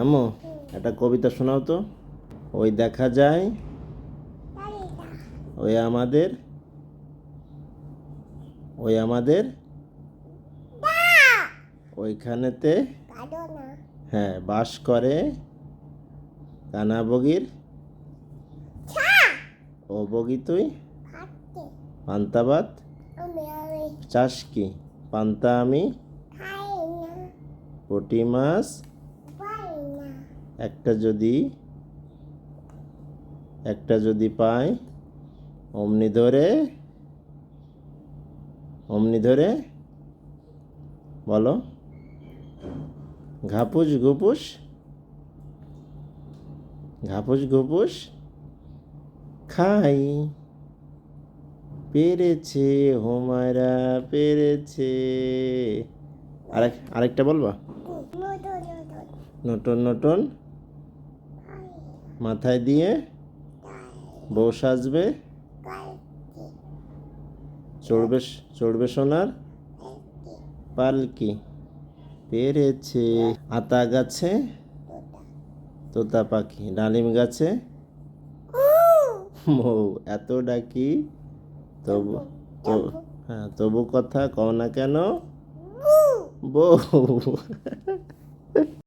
আম্মু একটা কবিতা শোনাও তো। ওই দেখা যায় ওই আমাদের ওই আমাদের ওইখানেতে হ্যাঁ বাস করে কানাবগির ও বগি তুই? পান্তাবাদ চাষ কি? পান্তা আমি? পুঁটি মাছ? একটা যদি একটা যদি পাই অমনি ধরে অমনি ধরে বলো ঘাপুস ঘুপুস ঘাপুস ঘুপুস খাই। পেরেছে হোমারা পেরেছে। আরেক আরেকটা বলবা? নতুন নতুন। মাথায় দিয়ে বউ সাজবে। চড়বে চড়বে সোনার পালকি। পেরেছে আতা গাছে তোতা পাখি ডালিম গাছে। মৌ এত ডাকি তবু হ্যাঁ তবু কথা কও না কেন? বউ।